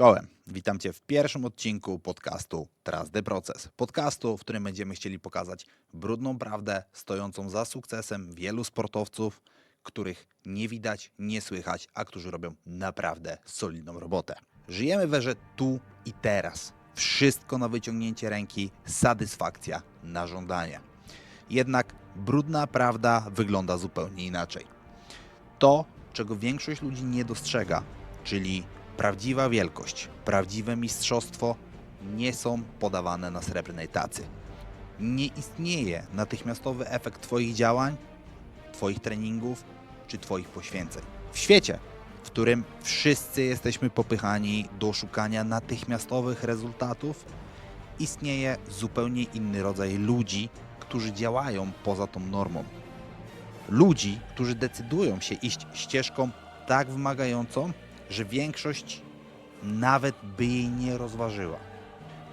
Czołem, witam Cię w pierwszym odcinku podcastu Trust the Proces. Podcastu, w którym będziemy chcieli pokazać brudną prawdę stojącą za sukcesem wielu sportowców, których nie widać, nie słychać, a którzy robią naprawdę solidną robotę. Żyjemy w erze tu i teraz. Wszystko na wyciągnięcie ręki, satysfakcja na żądanie. Jednak brudna prawda wygląda zupełnie inaczej. To, czego większość ludzi nie dostrzega, czyli prawdziwa wielkość, prawdziwe mistrzostwo, nie są podawane na srebrnej tacy. Nie istnieje natychmiastowy efekt Twoich działań, Twoich treningów czy Twoich poświęceń. W świecie, w którym wszyscy jesteśmy popychani do szukania natychmiastowych rezultatów, istnieje zupełnie inny rodzaj ludzi, którzy działają poza tą normą. Ludzi, którzy decydują się iść ścieżką tak wymagającą, że większość nawet by jej nie rozważyła.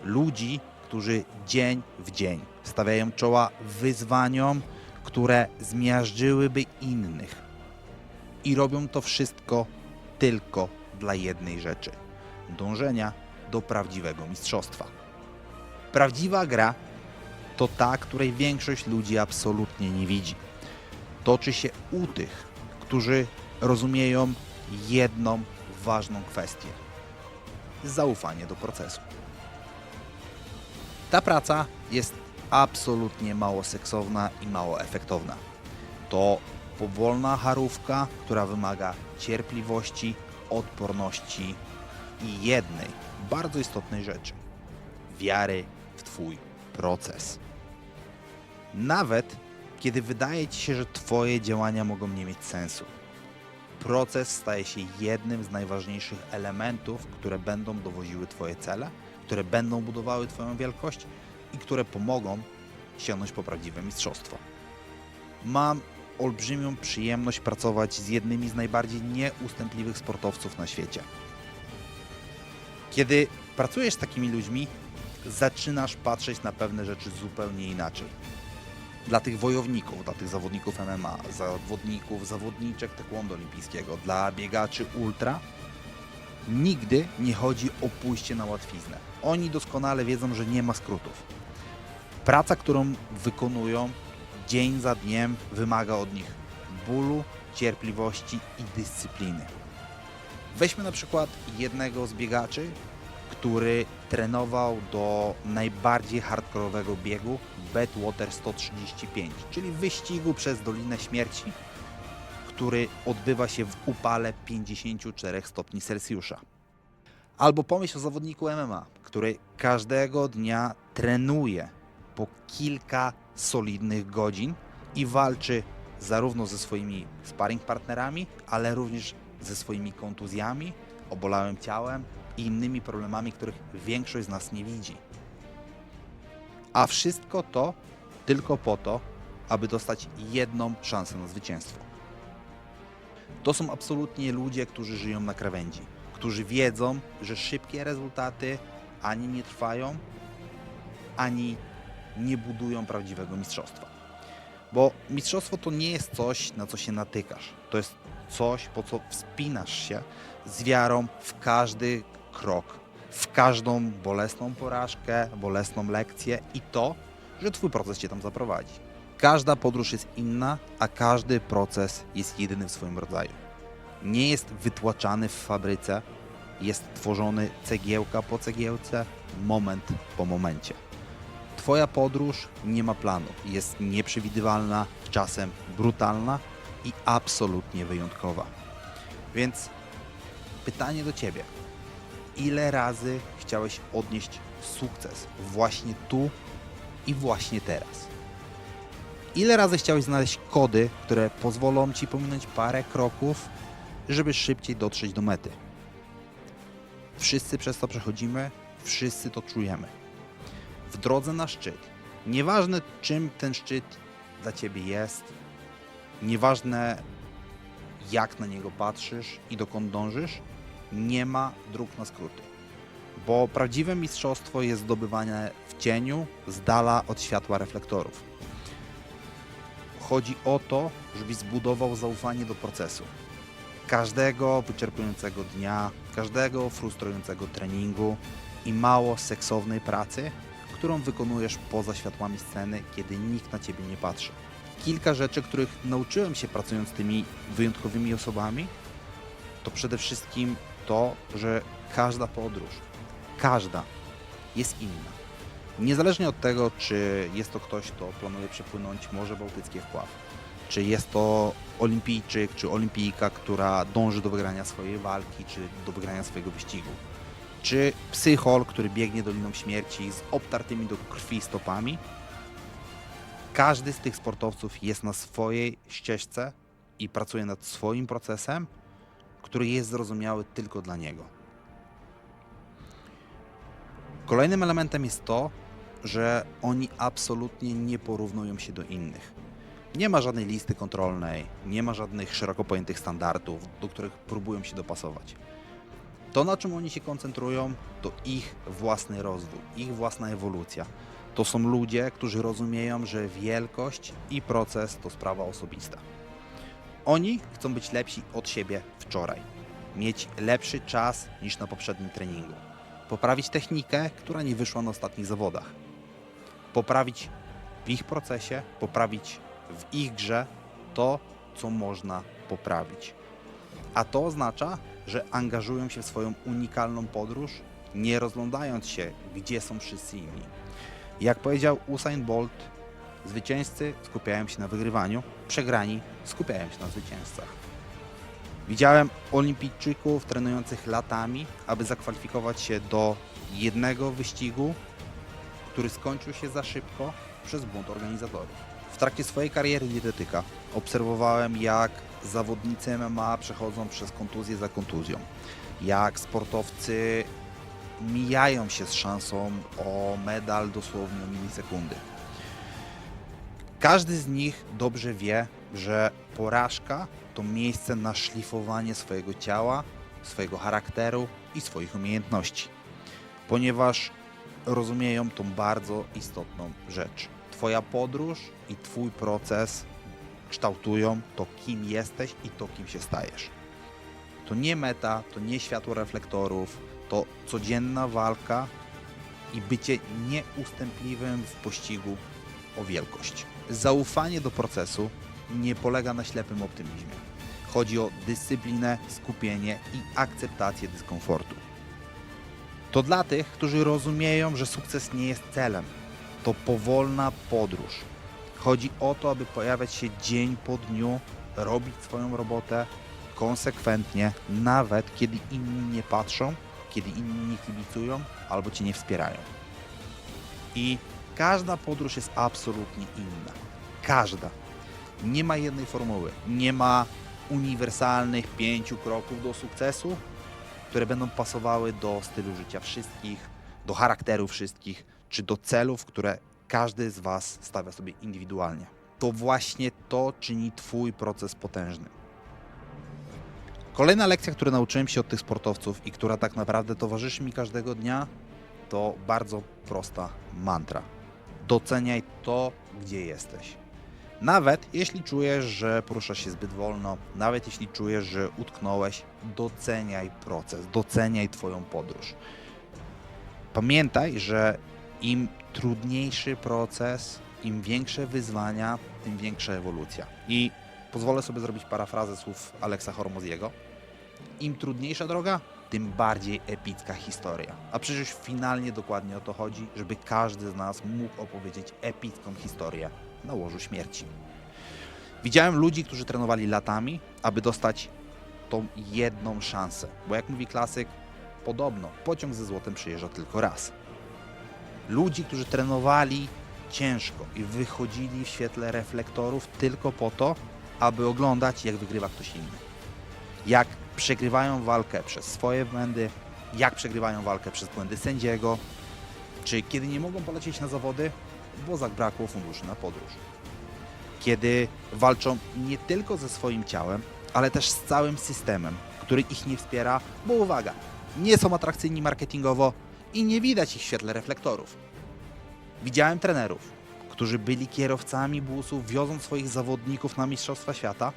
Ludzi, którzy dzień w dzień stawiają czoła wyzwaniom, które zmiażdżyłyby innych. I robią to wszystko tylko dla jednej rzeczy dążenia do prawdziwego mistrzostwa. Prawdziwa gra to ta, której większość ludzi absolutnie nie widzi. Toczy się u tych, którzy rozumieją jedną ważną kwestię zaufanie do procesu. Ta praca jest absolutnie mało seksowna i mało efektowna. To powolna charówka, która wymaga cierpliwości, odporności i jednej bardzo istotnej rzeczy wiary w Twój proces. Nawet kiedy wydaje Ci się, że Twoje działania mogą nie mieć sensu proces staje się jednym z najważniejszych elementów, które będą dowoziły Twoje cele, które będą budowały Twoją wielkość i które pomogą sięgnąć po prawdziwe mistrzostwo. Mam olbrzymią przyjemność pracować z jednymi z najbardziej nieustępliwych sportowców na świecie. Kiedy pracujesz z takimi ludźmi, zaczynasz patrzeć na pewne rzeczy zupełnie inaczej dla tych wojowników, dla tych zawodników MMA, zawodników, zawodniczek taekwondo olimpijskiego, dla biegaczy ultra, nigdy nie chodzi o pójście na łatwiznę. Oni doskonale wiedzą, że nie ma skrótów. Praca, którą wykonują dzień za dniem, wymaga od nich bólu, cierpliwości i dyscypliny. Weźmy na przykład jednego z biegaczy, który trenował do najbardziej hardkorowego biegu Badwater 135, czyli wyścigu przez Dolinę Śmierci, który odbywa się w upale 54 stopni Celsjusza. Albo pomyśl o zawodniku MMA, który każdego dnia trenuje po kilka solidnych godzin i walczy zarówno ze swoimi sparring partnerami, ale również ze swoimi kontuzjami, obolałym ciałem i innymi problemami, których większość z nas nie widzi. A wszystko to tylko po to, aby dostać jedną szansę na zwycięstwo. To są absolutnie ludzie, którzy żyją na krawędzi, którzy wiedzą, że szybkie rezultaty ani nie trwają, ani nie budują prawdziwego mistrzostwa. Bo mistrzostwo to nie jest coś, na co się natykasz. To jest coś, po co wspinasz się z wiarą w każdy krok, w każdą bolesną porażkę, bolesną lekcję i to, że Twój proces Cię tam zaprowadzi. Każda podróż jest inna, a każdy proces jest jedyny w swoim rodzaju. Nie jest wytłaczany w fabryce, jest tworzony cegiełka po cegiełce, moment po momencie. Twoja podróż nie ma planu, jest nieprzewidywalna, czasem brutalna i absolutnie wyjątkowa. Więc pytanie do Ciebie ile razy chciałeś odnieść sukces właśnie tu i właśnie teraz. Ile razy chciałeś znaleźć kody, które pozwolą ci pominąć parę kroków, żeby szybciej dotrzeć do mety. Wszyscy przez to przechodzimy, wszyscy to czujemy. W drodze na szczyt, nieważne czym ten szczyt dla ciebie jest, nieważne jak na niego patrzysz i dokąd dążysz, nie ma dróg na skróty. Bo prawdziwe mistrzostwo jest zdobywane w cieniu, z dala od światła reflektorów. Chodzi o to, żebyś zbudował zaufanie do procesu. każdego wyczerpującego dnia, każdego frustrującego treningu i mało seksownej pracy, którą wykonujesz poza światłami sceny, kiedy nikt na ciebie nie patrzy. Kilka rzeczy, których nauczyłem się pracując z tymi wyjątkowymi osobami, to przede wszystkim to, że każda podróż, każda jest inna. Niezależnie od tego, czy jest to ktoś, kto planuje przepłynąć Morze Bałtyckie w pław, czy jest to olimpijczyk, czy olimpijka, która dąży do wygrania swojej walki, czy do wygrania swojego wyścigu, czy psychol, który biegnie Doliną Śmierci z obtartymi do krwi stopami, każdy z tych sportowców jest na swojej ścieżce i pracuje nad swoim procesem, który jest zrozumiały tylko dla niego. Kolejnym elementem jest to, że oni absolutnie nie porównują się do innych. Nie ma żadnej listy kontrolnej, nie ma żadnych szeroko pojętych standardów, do których próbują się dopasować. To, na czym oni się koncentrują, to ich własny rozwój, ich własna ewolucja. To są ludzie, którzy rozumieją, że wielkość i proces to sprawa osobista. Oni chcą być lepsi od siebie wczoraj, mieć lepszy czas niż na poprzednim treningu, poprawić technikę, która nie wyszła na ostatnich zawodach, poprawić w ich procesie, poprawić w ich grze to, co można poprawić. A to oznacza, że angażują się w swoją unikalną podróż, nie rozglądając się, gdzie są wszyscy inni. Jak powiedział Usain Bolt, zwycięzcy skupiają się na wygrywaniu, przegrani skupiają się na zwycięzcach. Widziałem olimpijczyków trenujących latami, aby zakwalifikować się do jednego wyścigu, który skończył się za szybko przez błąd organizatorów. W trakcie swojej kariery dietetyka obserwowałem, jak zawodnicy MMA przechodzą przez kontuzję za kontuzją, jak sportowcy mijają się z szansą o medal dosłownie o milisekundy. Każdy z nich dobrze wie, że porażka to miejsce na szlifowanie swojego ciała, swojego charakteru i swoich umiejętności, ponieważ rozumieją tą bardzo istotną rzecz. Twoja podróż i Twój proces kształtują to, kim jesteś i to, kim się stajesz. To nie meta, to nie światło reflektorów, to codzienna walka i bycie nieustępliwym w pościgu o wielkość. Zaufanie do procesu nie polega na ślepym optymizmie. Chodzi o dyscyplinę, skupienie i akceptację dyskomfortu. To dla tych, którzy rozumieją, że sukces nie jest celem. To powolna podróż. Chodzi o to, aby pojawiać się dzień po dniu, robić swoją robotę konsekwentnie, nawet kiedy inni nie patrzą, kiedy inni nie kibicują albo cię nie wspierają. I każda podróż jest absolutnie inna. Każda. Nie ma jednej formuły. Nie ma uniwersalnych pięciu kroków do sukcesu, które będą pasowały do stylu życia wszystkich, do charakteru wszystkich, czy do celów, które każdy z Was stawia sobie indywidualnie. To właśnie to czyni Twój proces potężny. Kolejna lekcja, której nauczyłem się od tych sportowców i która tak naprawdę towarzyszy mi każdego dnia, to bardzo prosta mantra. Doceniaj to, gdzie jesteś. Nawet jeśli czujesz, że poruszasz się zbyt wolno, nawet jeśli czujesz, że utknąłeś, doceniaj proces, doceniaj Twoją podróż. Pamiętaj, że im trudniejszy proces, im większe wyzwania, tym większa ewolucja. I pozwolę sobie zrobić parafrazę słów Aleksa Hormoziego. Im trudniejsza droga, tym bardziej epicka historia. A przecież finalnie dokładnie o to chodzi, żeby każdy z nas mógł opowiedzieć epicką historię na łożu śmierci. Widziałem ludzi, którzy trenowali latami, aby dostać tą jedną szansę. Bo jak mówi klasyk, podobno pociąg ze złotem przyjeżdża tylko raz. Ludzi, którzy trenowali ciężko i wychodzili w świetle reflektorów tylko po to, aby oglądać, jak wygrywa ktoś inny. Jak przegrywają walkę przez swoje błędy, jak przegrywają walkę przez błędy sędziego, czy kiedy nie mogą polecieć na zawody, bo zabrakło funduszy na podróż. Kiedy walczą nie tylko ze swoim ciałem, ale też z całym systemem, który ich nie wspiera, bo uwaga, nie są atrakcyjni marketingowo i nie widać ich w świetle reflektorów. Widziałem trenerów, którzy byli kierowcami busów, wioząc swoich zawodników na Mistrzostwa Świata,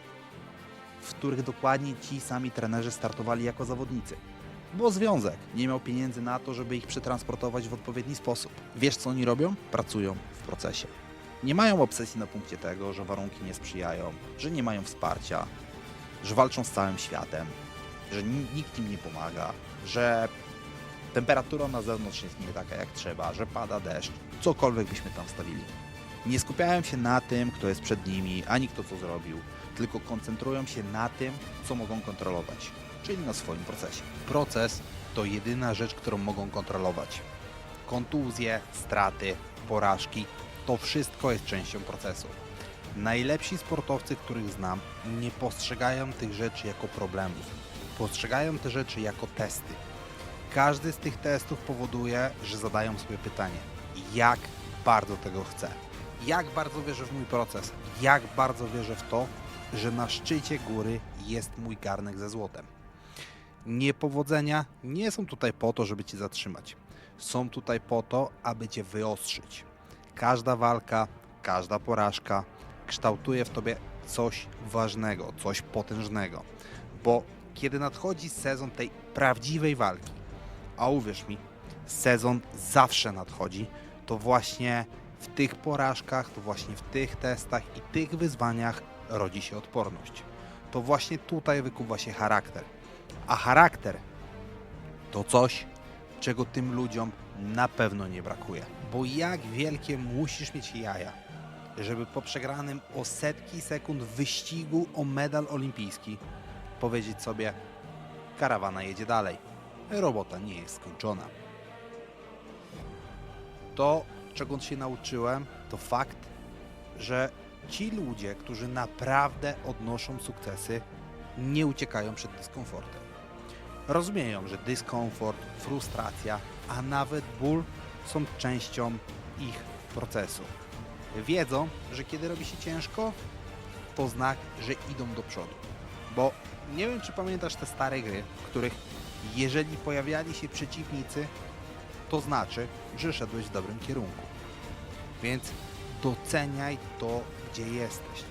w których dokładnie ci sami trenerzy startowali jako zawodnicy. Bo związek nie miał pieniędzy na to, żeby ich przetransportować w odpowiedni sposób. Wiesz, co oni robią? Pracują w procesie. Nie mają obsesji na punkcie tego, że warunki nie sprzyjają, że nie mają wsparcia, że walczą z całym światem, że ni- nikt im nie pomaga, że temperatura na zewnątrz jest nie taka jak trzeba, że pada deszcz, cokolwiek byśmy tam stawili. Nie skupiają się na tym, kto jest przed nimi, ani kto co zrobił, tylko koncentrują się na tym, co mogą kontrolować, czyli na swoim procesie. Proces to jedyna rzecz, którą mogą kontrolować. Kontuzje, straty, porażki to wszystko jest częścią procesu. Najlepsi sportowcy, których znam, nie postrzegają tych rzeczy jako problemów. Postrzegają te rzeczy jako testy. Każdy z tych testów powoduje, że zadają sobie pytanie: jak bardzo tego chcę? Jak bardzo wierzę w mój proces? Jak bardzo wierzę w to, że na szczycie góry jest mój garnek ze złotem? Niepowodzenia nie są tutaj po to, żeby cię zatrzymać. Są tutaj po to, aby cię wyostrzyć. Każda walka, każda porażka kształtuje w tobie coś ważnego, coś potężnego. Bo kiedy nadchodzi sezon tej prawdziwej walki, a uwierz mi, sezon zawsze nadchodzi, to właśnie w tych porażkach, to właśnie w tych testach i tych wyzwaniach rodzi się odporność. To właśnie tutaj wykuwa się charakter. A charakter to coś, czego tym ludziom na pewno nie brakuje. Bo jak wielkie musisz mieć jaja, żeby po przegranym o setki sekund wyścigu o medal olimpijski powiedzieć sobie: karawana jedzie dalej, robota nie jest skończona. To, czego się nauczyłem, to fakt, że ci ludzie, którzy naprawdę odnoszą sukcesy, nie uciekają przed dyskomfortem. Rozumieją, że dyskomfort, frustracja, a nawet ból są częścią ich procesu. Wiedzą, że kiedy robi się ciężko, to znak, że idą do przodu. Bo nie wiem, czy pamiętasz te stare gry, w których jeżeli pojawiali się przeciwnicy, to znaczy, że szedłeś w dobrym kierunku. Więc doceniaj to, gdzie jesteś.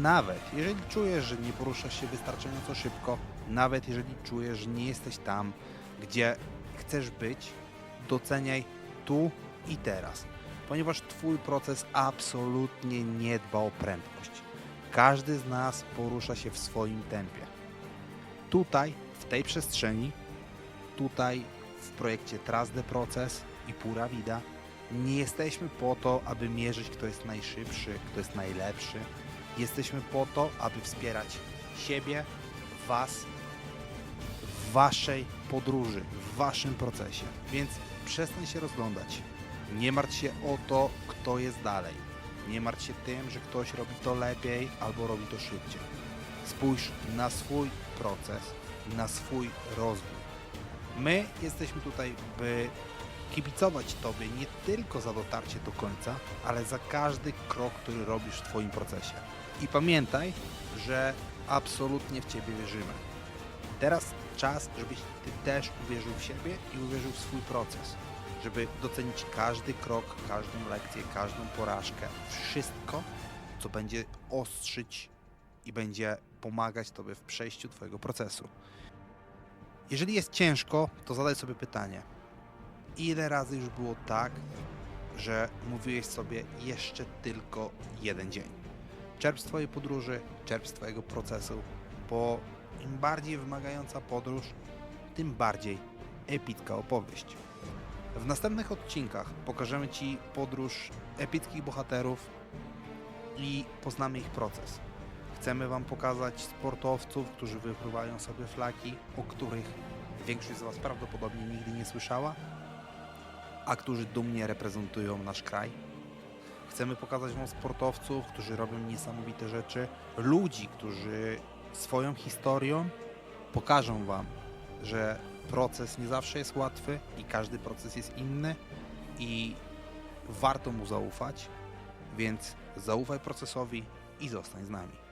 Nawet jeżeli czujesz, że nie poruszasz się wystarczająco szybko, nawet jeżeli czujesz, że nie jesteś tam, gdzie chcesz być, doceniaj tu i teraz, ponieważ Twój proces absolutnie nie dba o prędkość. Każdy z nas porusza się w swoim tempie. Tutaj, tej przestrzeni, tutaj w projekcie Trust the Proces i Pura Vida nie jesteśmy po to, aby mierzyć, kto jest najszybszy, kto jest najlepszy. Jesteśmy po to, aby wspierać siebie, Was w Waszej podróży, w Waszym procesie. Więc przestań się rozglądać. Nie martw się o to, kto jest dalej. Nie martw się tym, że ktoś robi to lepiej albo robi to szybciej. Spójrz na swój proces, na swój rozwój. My jesteśmy tutaj, by kibicować Tobie nie tylko za dotarcie do końca, ale za każdy krok, który robisz w Twoim procesie. I pamiętaj, że absolutnie w Ciebie wierzymy. Teraz czas, żebyś Ty też uwierzył w siebie i uwierzył w swój proces. Żeby docenić każdy krok, każdą lekcję, każdą porażkę, wszystko, co będzie ostrzyć i będzie pomagać Tobie w przejściu Twojego procesu. Jeżeli jest ciężko, to zadaj sobie pytanie: ile razy już było tak, że mówiłeś sobie jeszcze tylko jeden dzień? Czerp z Twojej podróży, czerp z Twojego procesu, bo im bardziej wymagająca podróż, tym bardziej epicka opowieść. W następnych odcinkach pokażemy Ci podróż epickich bohaterów i poznamy ich proces. Chcemy Wam pokazać sportowców, którzy wypływają sobie flaki, o których większość z Was prawdopodobnie nigdy nie słyszała, a którzy dumnie reprezentują nasz kraj. Chcemy pokazać Wam sportowców, którzy robią niesamowite rzeczy, ludzi, którzy swoją historią pokażą Wam, że proces nie zawsze jest łatwy i każdy proces jest inny i warto mu zaufać, więc zaufaj procesowi i zostań z nami.